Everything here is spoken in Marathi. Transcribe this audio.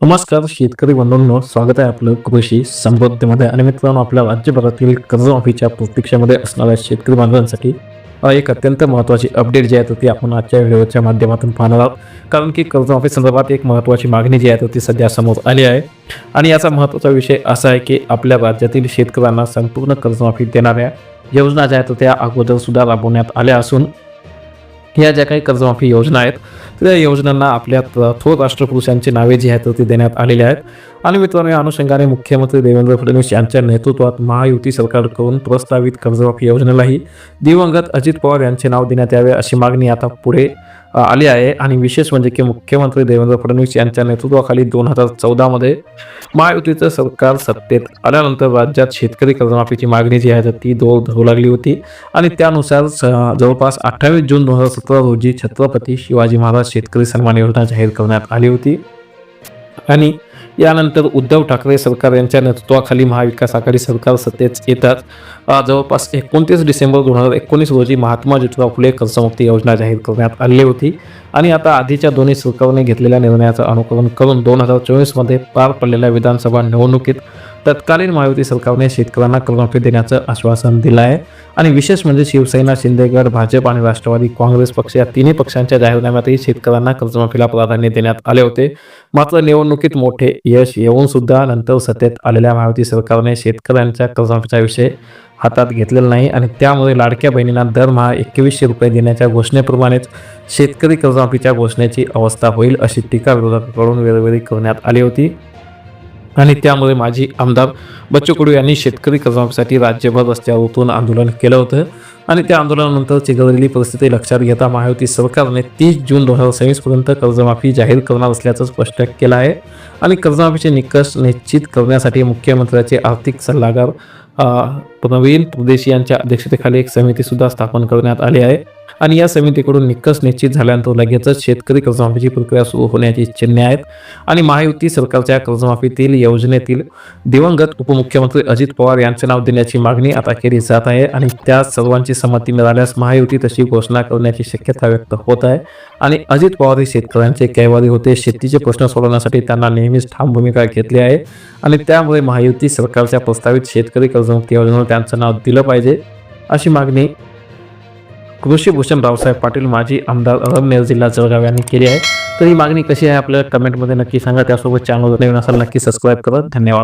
नमस्कार शेतकरी बंधूंनो स्वागत आहे आपलं कृषी समृद्धीमध्ये आणि मित्रांनो आपल्या राज्यभरातील कर्जमाफीच्या प्रतीक्षेमध्ये असणाऱ्या शेतकरी बांधवांसाठी एक अत्यंत महत्त्वाची अपडेट जी आहे ती आपण आजच्या व्हिडिओच्या माध्यमातून पाहणार आहोत. कारण की कर्जमाफी संदर्भात एक महत्त्वाची मागणी जी आहे ती सध्या समोर आली आहे. आणि याचा महत्त्वाचा विषय असा आहे की आपल्या राज्यातील शेतकऱ्यांना संपूर्ण कर्जमाफी देणाऱ्या योजना ज्या आहेत त्या अगोदर सुद्धा राबवण्यात आल्या असून या ज्या काही कर्जमाफी योजना आहेत त्या योजनांना आपल्या थोर राष्ट्रपुरुषांची नावे जी आहेत ती देण्यात आलेली आहेत. आणि मित्रांनो या अनुषंगाने मुख्यमंत्री देवेंद्र फडणवीस यांच्या नेतृत्वात महायुती सरकारकडून प्रस्तावित कर्जमाफी योजनेलाही दिवंगत अजित पवार यांचे नाव देण्यात यावे अशी मागणी आता पुढे आली आहे. आणि विशेष म्हणजे की मुख्यमंत्री देवेंद्र फडणवीस यांच्या नेतृत्वाखाली दोन हजार चौदामध्ये महायुतीचं सरकार सत्तेत आल्यानंतर राज्यात शेतकरी कर्जमाफीची मागणी जी आहे तर ती दोर धरू लागली होती. आणि त्यानुसार स- जवळपास अठ्ठावीस जून दोन हजार सतरा रोजी छत्रपती शिवाजी महाराज शेतकरी सन्मान योजना जाहीर करण्यात आली होती. आणि यानंतर उद्धव ठाकरे सरकार यांच्या नेतृत्वाखाली महाविकास आघाडी सरकार सत्तेत येतात. जवळपास एकोणतीस डिसेंबर दोन हजार एकोणीस रोजी महात्मा ज्योतिराव फुले कर्जमुक्ती योजना जाहीर करण्यात आली होती. आणि आता आधीच्या दोन्ही सरकारने घेतलेल्या निर्णयाचं अनुकरण करून दोन हजार चोवीसमध्ये पार पडलेल्या विधानसभा निवडणुकीत तत्कालीन महायुती सरकारने शेतकऱ्यांना कर्जमाफी देण्याचं आश्वासन दिलं आहे आणि विशेष म्हणजे शिवसेना शिंदेगड भाजप आणि राष्ट्रवादी काँग्रेस पक्ष या तिन्ही पक्षांच्या जाहीरनाम्यातही शेतकऱ्यांना कर्जमाफीला प्राधान्य देण्यात आले होते. मात्र निवडणुकीत मोठे यश येऊन सुद्धा नंतर सत्तेत आलेल्या महायुती सरकारने शेतकऱ्यांच्या कर्जमाफीचा विषय हातात घेतलेला नाही आणि त्यामुळे लाडक्या बहिणींना दरमहा एकवीसशे रुपये देण्याच्या घोषणेप्रमाणेच शेतकरी कर्जमाफीच्या घोषणेची अवस्था होईल अशी टीका विरोधकांकडून वेळोवेळी करण्यात आली होती. आणि त्यामुळे माजी आमदार बच्चू कडू यांनी शेतकरी कर्जमाफीसाठी राज्यभर रस्त्यावर उतरून आंदोलन केलं होतं. आणि त्या आंदोलनानंतर चिघळलेली परिस्थिती लक्षात घेता महायुती सरकारने तीस जून दोन हजार सव्वीसपर्यंत कर्जमाफी जाहीर करणार असल्याचं स्पष्ट केलं आहे. आणि कर्जमाफीचे निकष निश्चित करण्यासाठी मुख्यमंत्र्याचे आर्थिक सल्लागार प्रवीण प्रदेश यांच्या अध्यक्षतेखाली एक समितीसुद्धा स्थापन करण्यात आली आहे. आणि या समितीकडून निकष निश्चित झाल्यानंतर लगेचच शेतकरी कर्जमाफीची प्रक्रिया सुरू होण्याची चिन्हे आहेत. आणि महायुती सरकारच्या कर्जमाफीतील योजनेतील दिवंगत उपमुख्यमंत्री अजित पवार यांचे नाव देण्याची मागणी आता केली जात आहे आणि त्या सर्वांची संमती मिळाल्यास महायुती तशी घोषणा करण्याची शक्यता व्यक्त होत आहे. आणि अजित पवार हे शेतकऱ्यांचे कैवारी होते. शेतीचे प्रश्न सोडवण्यासाठी त्यांना नेहमीच ठाम भूमिका घेतली आहे. आणि त्यामुळे महायुती सरकारच्या प्रस्तावित शेतकरी कर्जमुक्ती योजनेवर त्यांचं नाव दिलं पाहिजे अशी मागणी कृषीभूषण रावसाहेब पाटील माजी आमदार अरबनेर जिल्हा जळगाव यांनी केली आहे. तर ही मागणी कशी आहे आपल्याला कमेंटमध्ये नक्की सांगा. त्यासोबत चॅनल नवीन असाल नक्की सबस्क्राईब करा. धन्यवाद.